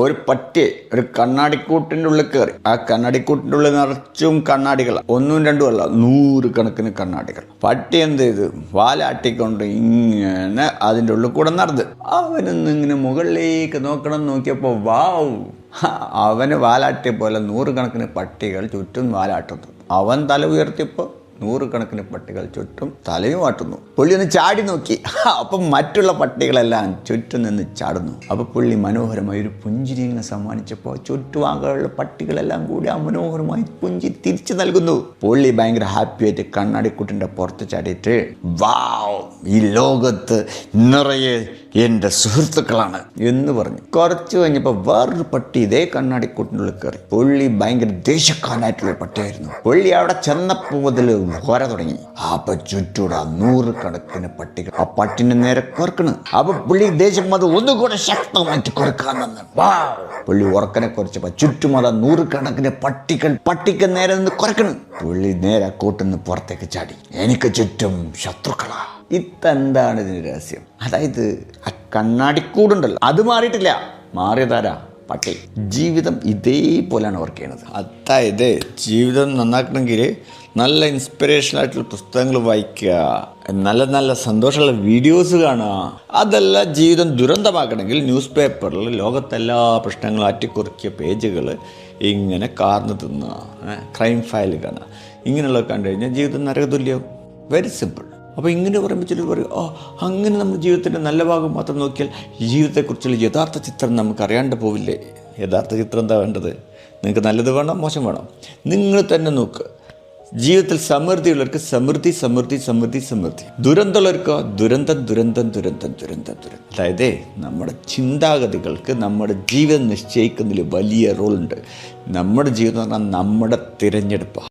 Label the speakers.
Speaker 1: ഒരു പട്ടി ഒരു കണ്ണാടിക്കൂട്ടിന്റെ ഉള്ളിൽ കയറി ആ കണ്ണാടിക്കൂട്ടിന്റെ ഉള്ളിൽ നിറച്ചും കണ്ണാടികളാണ് ഒന്നും രണ്ടും അല്ല നൂറ് കണക്കിന് കണ്ണാടികൾ. പട്ടി എന്ത് ചെയ്തു? വാലാട്ടിക്കൊണ്ട് ഇങ്ങനെ അതിന്റെ ഉള്ളിൽ കൂടെ നടന്ന്. അവനൊന്ന് ഇങ്ങനെ മുകളിലേക്ക് നോക്കണം നോക്കിയപ്പോൾ വാവ് അവന് വാലാട്ടിയ പോലെ നൂറുകണക്കിന് പട്ടികൾ ചുറ്റും വാലാട്ടുന്നു. അവൻ തല ഉയർത്തിയപ്പോൾ നൂറുകണക്കിന് പട്ടികൾ ചുറ്റും തലയും ആട്ടുന്നു. പുള്ളി ഒന്ന് ചാടി നോക്കി. അപ്പം മറ്റുള്ള പട്ടികളെല്ലാം ചുറ്റും നിന്ന് ചാടുന്നു. അപ്പോൾ പുള്ളി മനോഹരമായി ഒരു പുഞ്ചിരി ഇങ്ങനെ സമ്മാനിച്ചപ്പോൾ പട്ടികളെല്ലാം കൂടി ആ മനോഹരമായി പുഞ്ചി തിരിച്ചു നൽകുന്നു. പുള്ളി ഭയങ്കര ഹാപ്പി ആയിട്ട് കണ്ണാടിക്കുട്ടിന്റെ പുറത്ത് ചാടിയിട്ട് വാവ് ഈ ലോകത്ത് നിറയെ എന്റെ സുഹൃത്തുക്കളാണ് എന്ന് പറഞ്ഞു. കുറച്ച് കഴിഞ്ഞപ്പോൾ വേറൊരു പട്ടി ഇതേ കണ്ണാടിക്കൂട്ടിനുള്ളിൽ കയറി. പുള്ളി ഭയങ്കര ദേശക്കാരനായിട്ടുള്ള പട്ടിയായിരുന്നു. പുള്ളി അവിടെ ചെന്നപ്പോൾ മുതൽ കൊര തുടങ്ങി. അപ്പൊ ചുറ്റൂടെ നൂറുകണക്കിന് പട്ടികൾ. ആ പട്ടിനെ നേരെ കുറക്കണ്. അപ്പൊ പുള്ളി ദേശം അത് ഒന്നുകൂടെ ശക്തമായിട്ട് കുറക്കാന്നു വാ പുള്ളി ഉറക്കനെ കുറച്ചപ്പോ ചുറ്റും അതാ നൂറുകണക്കിന് പട്ടികൾ പട്ടിക്ക് നേരെ നിന്ന് കുറക്കണ്. പുള്ളി നേരെ കൂട്ടുനിന്ന് പുറത്തേക്ക് ചാടി. എനിക്ക് ചുറ്റും ശത്രുക്കളാ. ഇതെന്താണ് ഇതിന് രഹസ്യം? അതായത് ആ കണ്ണാടിക്കൂടുണ്ടല്ലോ. അത് മാറിയിട്ടില്ല. മാറിയതാരാ? പട്ടി ജീവിതം ഇതേപോലെയാണ് വർക്ക് ചെയ്യുന്നത്. അതായത് ജീവിതം നന്നാക്കണമെങ്കിൽ നല്ല ഇൻസ്പിറേഷൻ ആയിട്ടുള്ള പുസ്തകങ്ങൾ വായിക്കുക നല്ല നല്ല സന്തോഷമുള്ള വീഡിയോസ് കാണുക. അതല്ല ജീവിതം ദുരന്തമാക്കണമെങ്കിൽ ന്യൂസ് പേപ്പറിൽ ലോകത്തെല്ലാ പ്രശ്നങ്ങളും അറ്റിക്കുറിക്കിയ പേജുകൾ ഇങ്ങനെ കാർന്ന് തിന്നുക ക്രൈം ഫയൽ കാണുക. ഇങ്ങനെയുള്ളത് കണ്ടു കഴിഞ്ഞാൽ ജീവിതം നരകതുല്യം വെരി സിമ്പിൾ അപ്പോൾ ഇങ്ങനെ പറയുമ്പോൾ ചിലർ പറയും ഓ അങ്ങനെ നമ്മുടെ ജീവിതത്തിന്റെ നല്ല ഭാഗം മാത്രം നോക്കിയാൽ ജീവിതത്തെക്കുറിച്ചുള്ള യഥാർത്ഥ ചിത്രം നമുക്ക് അറിയാണ്ട് പോവില്ലേ? യഥാർത്ഥ ചിത്രം എന്താ വേണ്ടത്? നിങ്ങൾക്ക് നല്ലത് വേണം? മോശം വേണം? നിങ്ങൾ തന്നെ നോക്ക്. ജീവിതത്തിൽ സമൃദ്ധിയുള്ളവർക്ക് സമൃദ്ധി സമൃദ്ധി സമൃദ്ധി സമൃദ്ധി. ദുരന്തമുള്ളവർക്കോ ദുരന്തം ദുരന്തം ദുരന്തം ദുരന്തം ദുരന്തം. അതായത് നമ്മുടെ ചിന്താഗതികൾക്ക് നമ്മുടെ ജീവിതം നിശ്ചയിക്കുന്നതിൽ വലിയ റോളുണ്ട്. നമ്മുടെ ജീവിതം എന്ന് പറഞ്ഞാൽ നമ്മുടെ തിരഞ്ഞെടുപ്പാണ്.